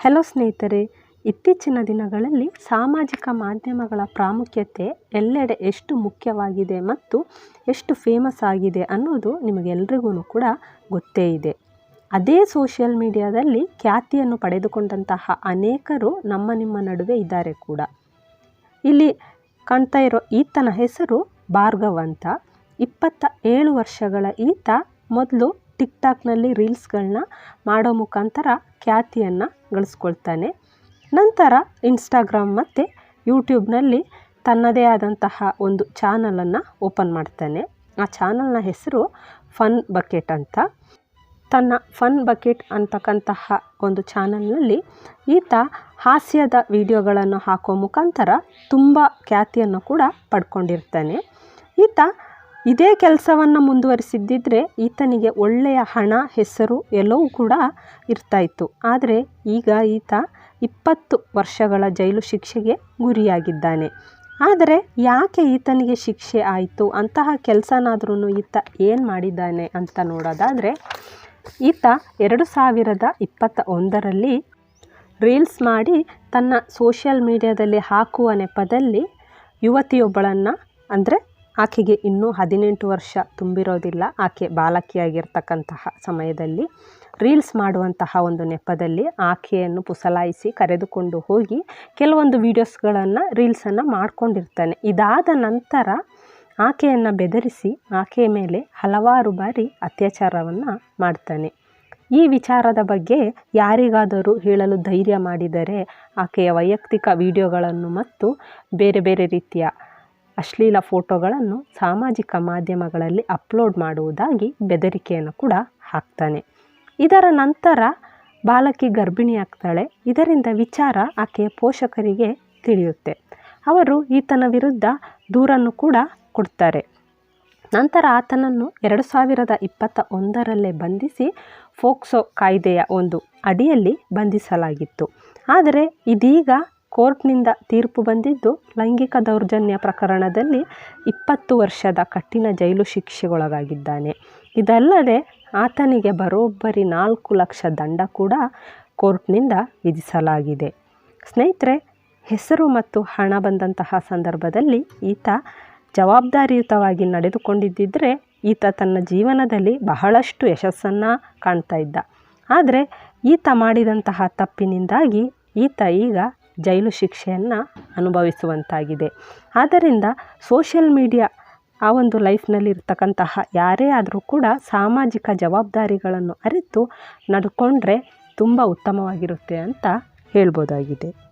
Hello ಸ್ನೇಹಿತರೆ, ಇತ್ತೀಚಿನ ದಿನಗಳಲ್ಲಿ ಸಾಮಾಜಿಕ ಮಾಧ್ಯಮಗಳ ಪ್ರಾಮುಖ್ಯತೆ ಎಲ್ಲೆಡೆ ಎಷ್ಟು ಮುಖ್ಯವಾಗಿದೆ ಮತ್ತು ಎಷ್ಟು ಫೇಮಸ್ ಆಗಿದೆ ಅನ್ನೋದು ನಿಮಗೆಲ್ರಿಗೂ ಕೂಡ ಗೊತ್ತೇ ಇದೆ. ಅದೇ ಸೋಷಿಯಲ್ ಮೀಡಿಯಾದಲ್ಲಿ ಖ್ಯಾತಿಯನ್ನು ಪಡೆದುಕೊಂಡಂತಹ ಅನೇಕರು ನಮ್ಮ ನಿಮ್ಮ ನಡುವೆ ಇದ್ದಾರೆ ಕೂಡ. ಇಲ್ಲಿ ಕಾಣ್ತಾ ಇರೋ ಈತನ ಹೆಸರು ಭಾರ್ಗವ್ ಅಂತ. ಇಪ್ಪತ್ತ ಏಳು ವರ್ಷಗಳ ಈತ ಮೊದಲು ಟಿಕ್ಟಾಕ್ನಲ್ಲಿ ರೀಲ್ಸ್ಗಳನ್ನ ಮಾಡೋ ಮುಖಾಂತರ ಖ್ಯಾತಿಯನ್ನು ಗಳಿಸ್ಕೊಳ್ತಾನೆ. ನಂತರ ಇನ್ಸ್ಟಾಗ್ರಾಮ್ ಮತ್ತು ಯೂಟ್ಯೂಬ್ನಲ್ಲಿ ತನ್ನದೇ ಆದಂತಹ ಒಂದು ಚಾನಲನ್ನು ಓಪನ್ ಮಾಡ್ತಾನೆ. ಆ ಚಾನಲ್ನ ಹೆಸರು ಫನ್ ಬಕೆಟ್ ಅಂತ. ತನ್ನ ಫನ್ ಬಕೆಟ್ ಅಂತಕ್ಕಂತಹ ಒಂದು ಚಾನಲ್ನಲ್ಲಿ ಈತ ಹಾಸ್ಯದ ವಿಡಿಯೋಗಳನ್ನು ಹಾಕೋ ಮುಖಾಂತರ ತುಂಬ ಖ್ಯಾತಿಯನ್ನು ಕೂಡ ಪಡ್ಕೊಂಡಿರ್ತಾನೆ. ಈತ ಇದೇ ಕೆಲಸವನ್ನು ಮುಂದುವರಿಸಿದ್ದಿದ್ರೆ ಈತನಿಗೆ ಒಳ್ಳೆಯ ಹಣ, ಹೆಸರು, ಎಲ್ಲವೂ ಕೂಡ ಇರ್ತಾಯಿತ್ತು. ಆದರೆ ಈಗ ಈತ ಇಪ್ಪತ್ತು ವರ್ಷಗಳ ಜೈಲು ಶಿಕ್ಷೆಗೆ ಗುರಿಯಾಗಿದ್ದಾನೆ. ಆದರೆ ಯಾಕೆ ಈತನಿಗೆ ಶಿಕ್ಷೆ ಆಯಿತು? ಅಂತಹ ಕೆಲಸನಾದ್ರೂ ಈತ ಏನು ಮಾಡಿದ್ದಾನೆ ಅಂತ ನೋಡೋದಾದರೆ, ಈತ ಎರಡು ಸಾವಿರದ ಇಪ್ಪತ್ತ ಒಂದರಲ್ಲಿ ರೀಲ್ಸ್ ಮಾಡಿ ತನ್ನ ಸೋಷಿಯಲ್ ಮೀಡಿಯಾದಲ್ಲಿ ಹಾಕುವ ನೆಪದಲ್ಲಿ ಯುವತಿಯೊಬ್ಬಳನ್ನು, ಅಂದರೆ ಆಕೆಗೆ ಇನ್ನೂ ಹದಿನೆಂಟು ವರ್ಷ ತುಂಬಿರೋದಿಲ್ಲ. ಆಕೆ ಬಾಲಕಿಯಾಗಿರ್ತಕ್ಕಂತಹ ಸಮಯದಲ್ಲಿ ರೀಲ್ಸ್ ಮಾಡುವಂತಹ ಒಂದು ನೆಪದಲ್ಲಿ ಆಕೆಯನ್ನು ಪುಸಲಾಯಿಸಿ ಕರೆದುಕೊಂಡು ಹೋಗಿ ಕೆಲವೊಂದು ವೀಡಿಯೋಸ್ಗಳನ್ನು, ರೀಲ್ಸನ್ನು ಮಾಡ್ಕೊಂಡಿರ್ತಾನೆ. ಇದಾದ ನಂತರ ಆಕೆಯನ್ನು ಬೆದರಿಸಿ ಆಕೆಯ ಮೇಲೆ ಹಲವಾರು ಬಾರಿ ಅತ್ಯಾಚಾರವನ್ನು ಮಾಡ್ತಾನೆ. ಈ ವಿಚಾರದ ಬಗ್ಗೆ ಯಾರಿಗಾದರೂ ಹೇಳಲು ಧೈರ್ಯ ಮಾಡಿದರೆ ಆಕೆಯ ವೈಯಕ್ತಿಕ ವಿಡಿಯೋಗಳನ್ನು ಮತ್ತು ಬೇರೆ ಬೇರೆ ರೀತಿಯ ಅಶ್ಲೀಲ ಫೋಟೋಗಳನ್ನು ಸಾಮಾಜಿಕ ಮಾಧ್ಯಮಗಳಲ್ಲಿ ಅಪ್ಲೋಡ್ ಮಾಡುವುದಾಗಿ ಬೆದರಿಕೆಯನ್ನು ಕೂಡ ಹಾಕ್ತಾನೆ. ಇದರ ನಂತರ ಬಾಲಕಿ ಗರ್ಭಿಣಿಯಾಗ್ತಾಳೆ ಇದರಿಂದ ವಿಚಾರ ಆಕೆಯ ಪೋಷಕರಿಗೆ ತಿಳಿಯುತ್ತೆ. ಅವರು ಈತನ ವಿರುದ್ಧ ದೂರನ್ನು ಕೂಡ ಕೊಡ್ತಾರೆ. ನಂತರ ಆತನನ್ನು ಎರಡು ಸಾವಿರದ ಇಪ್ಪತ್ತ ಒಂದರಲ್ಲೇ ಬಂಧಿಸಿ ಫೋಕ್ಸೋ ಕಾಯ್ದೆಯ ಒಂದು ಅಡಿಯಲ್ಲಿ ಬಂಧಿಸಲಾಗಿತ್ತು. ಆದರೆ ಇದೀಗ ಕೋರ್ಟ್ನಿಂದ ತೀರ್ಪು ಬಂದಿದ್ದು ಲೈಂಗಿಕ ದೌರ್ಜನ್ಯ ಪ್ರಕರಣದಲ್ಲಿ ಇಪ್ಪತ್ತು ವರ್ಷದ ಕಠಿಣ ಜೈಲು ಶಿಕ್ಷೆಗೊಳಗಾಗಿದ್ದಾನೆ. ಇದಲ್ಲದೆ ಆತನಿಗೆ ಬರೋಬ್ಬರಿ ನಾಲ್ಕು ಲಕ್ಷ ದಂಡ ಕೂಡ ಕೋರ್ಟ್ನಿಂದ ವಿಧಿಸಲಾಗಿದೆ. ಸ್ನೇಹಿತರೆ, ಹೆಸರು ಮತ್ತು ಹಣ ಬಂದಂತಹ ಸಂದರ್ಭದಲ್ಲಿ ಈತ ಜವಾಬ್ದಾರಿಯುತವಾಗಿ ನಡೆದುಕೊಂಡಿದ್ದರೆ ಈತ ತನ್ನ ಜೀವನದಲ್ಲಿ ಬಹಳಷ್ಟು ಯಶಸ್ಸನ್ನು ಕಾಣ್ತಾ ಇದ್ದ. ಆದರೆ ಈತ ಮಾಡಿದಂತಹ ತಪ್ಪಿನಿಂದಾಗಿ ಈತ ಈಗ ಜೈಲು ಶಿಕ್ಷೆಯನ್ನು ಅನುಭವಿಸುವಂತಾಗಿದೆ. ಆದ್ದರಿಂದ ಸೋಷಿಯಲ್ ಮೀಡಿಯಾ ಆ ಒಂದು ಲೈಫ್ನಲ್ಲಿ ಇರ್ತಕ್ಕಂತಹ ಯಾರೇ ಆದರೂ ಕೂಡ ಸಾಮಾಜಿಕ ಜವಾಬ್ದಾರಿಗಳನ್ನು ಅರಿತು ನಡ್ಕೊಂಡ್ರೆ ತುಂಬ ಉತ್ತಮವಾಗಿರುತ್ತೆ ಅಂತ ಹೇಳ್ಬೋದಾಗಿದೆ.